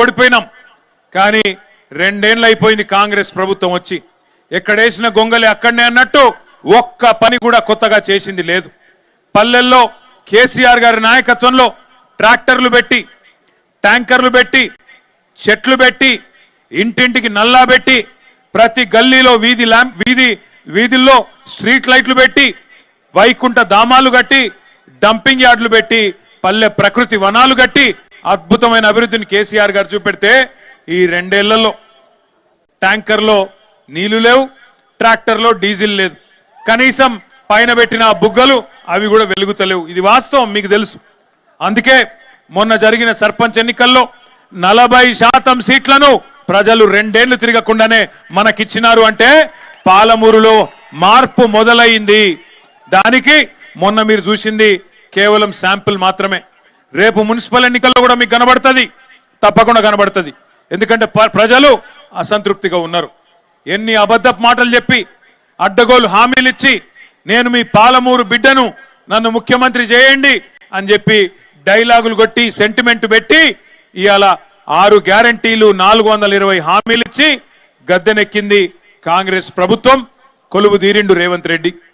ఓడిపోయినాం. కానీ రెండేళ్ళు అయిపోయింది కాంగ్రెస్ ప్రభుత్వం వచ్చి. ఎక్కడేసిన గొంగలి అక్కడనే అన్నట్టు ఒక్క పని కూడా కొత్తగా చేసింది లేదు. పల్లెల్లో కేసీఆర్ గారి నాయకత్వంలో ట్రాక్టర్లు పెట్టి ట్యాంకర్లు పెట్టి చెట్లు పెట్టి ఇంటింటికి నల్లా పెట్టి ప్రతి గల్లీలో వీధి ల్యాంప్ వీధి వీధుల్లో స్ట్రీట్ లైట్లు పెట్టి వైకుంఠ ధామాలు కట్టి డంపింగ్ యార్డులు పెట్టి పల్లె ప్రకృతి వనాలు కట్టి అద్భుతమైన అభివృద్ధిని కేసీఆర్ గారు చూపెడితే ఈ రెండేళ్ళలో ట్యాంకర్లో నీళ్ళు లేవు ట్రాక్టర్లో డీజిల్ లేదు. కనీసం పైన పెట్టిన బుగ్గలు అవి కూడా వెలుగుతలేవు. ఇది వాస్తవం మీకు తెలుసు. అందుకే మొన్న జరిగిన సర్పంచ్ ఎన్నికల్లో నలభై శాతం సీట్లను ప్రజలు రెండేళ్ళు తిరగకుండానే మనకిచ్చినారు అంటే పాలమూరులో మార్పు మొదలైంది. దానికి మొన్న మీరు చూసింది కేవలం శాంపుల్ మాత్రమే. రేపు మున్సిపల్ ఎన్నికల్లో కూడా మీకు కనబడుతుంది. తప్పకుండా కనబడుతుంది. ఎందుకంటే ప- ప్రజలు అసంతృప్తిగా ఉన్నారు. ఎన్ని అబద్ధపు మాటలు చెప్పి అడ్డగోలు హామీలు ఇచ్చి నేను మీ పాలమూరు బిడ్డను నన్ను ముఖ్యమంత్రి చేయండి అని చెప్పి డైలాగులు కొట్టి సెంటిమెంట్ పెట్టి ఇవాళ ఆరు గ్యారంటీలు నాలుగు వందల ఇరవై హామీలు ఇచ్చి గద్దెనెక్కింది కాంగ్రెస్ ప్రభుత్వం. కొలువు తీరిండు రేవంత్ రెడ్డి.